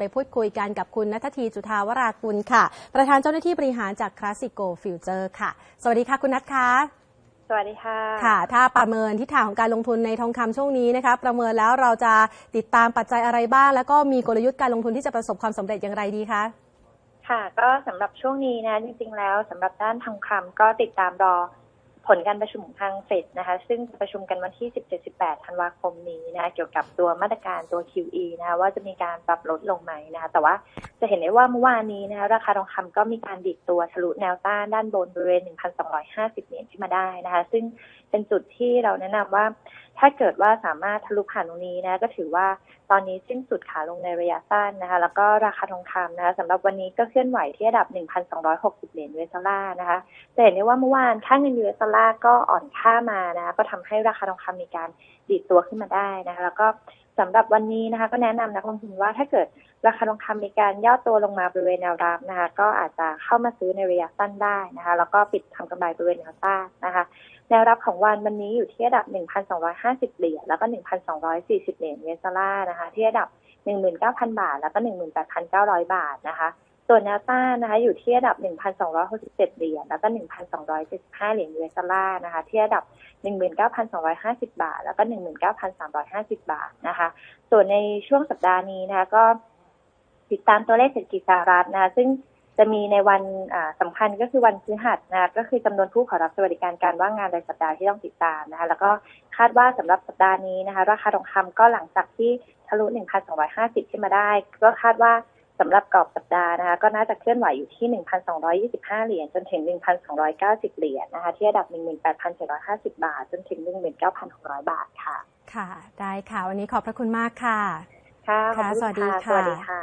ไปพูดคุยกันกับคุณนัททีจุธาวรากุลค่ะ ประธานเจ้าหน้าที่บริหารจากคลาสสิโกฟิวเจอร์ค่ะ สวัสดีค่ะคุณนัทคะสวัสดีค่ะค่ะ ถ้าประเมินทิศทางของการลงทุนในทองคำช่วงนี้นะคะประเมินแล้วเราจะติดตามปัจจัยอะไรบ้าง แล้วก็มีกลยุทธ์การลงทุนที่จะประสบความสำเร็จอย่างไรดีคะค่ะ ก็สำหรับช่วงนี้นะจริงๆแล้วสำหรับด้านทองคำก็ติดตามรอ ผลการประชุมของทางเฟดนะคะ ซึ่งประชุมกันวันที่ 17-18 ธันวาคมนี้นะคะเกี่ยวกับตัวมาตรการตัว QE นะคะว่าจะมีการปรับลดลงไหมนะคะ แต่ว่าจะเห็นได้ว่าเมื่อวานนี้นะคะราคาทองคำก็มีการดิดตัวทะลุแนวต้านด้านบนบริเวณ 1,250 เหรียญขึ้นมาได้นะคะ ซึ่งเป็นจุดที่เราแนะนำว่าถ้าเกิดว่าสามารถทะลุผ่านตรงนี้นะก็ถือว่าตอนนี้สิ้นสุดขาลงในระยะสั้นนะคะ แล้วก็ราคาทองคำนะคะสำหรับวันนี้ก็เคลื่อนไหวที่ระดับ 1,260 เหรียญเอสดอลลานะคะจะเห็นได้ว่าเมื่อวานค่าเงินยูเอสลลาร์ก็อ่อนค่ามานะก็ทำให้ราคาทองคำมีการดีดตัวขึ้นมาได้นะคะแล้วก็สำหรับวันนี้นะคะ ก็แนะนำนักลงทุนว่าถ้าเกิดราคาทองคำมีการย่อตัวลงมาบริเวณแนวรับนะคะ ก็อาจจะเข้ามาซื้อในระยะสั้นได้นะคะ แล้วก็ปิดทำกำไรบริเวณแนวต้านนะคะแนวรับของวันวันนี้อยู่ที่ระดับ 1,250 เหรียญแล้วก็ 1,240 เหรียญเวสลาร์นะคะ ที่ระดับ 19,000 บาท แล้วก็ 18,900 บาทนะคะ ส่วนแนวต้านนะคะอยู่ที่ระดับ 1,267 เหรียญแล้วก็ 1,275 เหรียญเวสลาร์นะคะที่ระดับ 19,250 บาท แล้วก็ 19,350 บาทนะคะ ส่วนในช่วงสัปดาห์นี้นะคะก็ติดตามตัวเลขเศรษฐกิจสหรัฐนะคะซึ่งจะมีในวันสำคัญก็คือวันพฤหัสนะคะก็คือจำนวนผู้ขอรับสวัสดิการการว่างงานรายสัปดาห์ที่ต้องติดตามนะคะแล้วก็คาดว่าสำหรับสัปดาห์นี้นะคะราคาทองคำก็หลังจากที่ทะลุ 1,250 ขึ้นมาได้ ก็คาดว่า สำหรับกรอบสัปดาห์นะคะก็น่าจะเคลื่อนไหวอยู่ที่ 1,225 เหรียญจนถึง 1,290 เหรียญนะคะที่ระดับ 18,750 บาท จนถึง 19,600 บาทค่ะ ค่ะ ได้ค่ะ วันนี้ขอบพระคุณมากค่ะ ค่ะค่ะขอบณสวัสดีสค่ะวัสดีค่ะ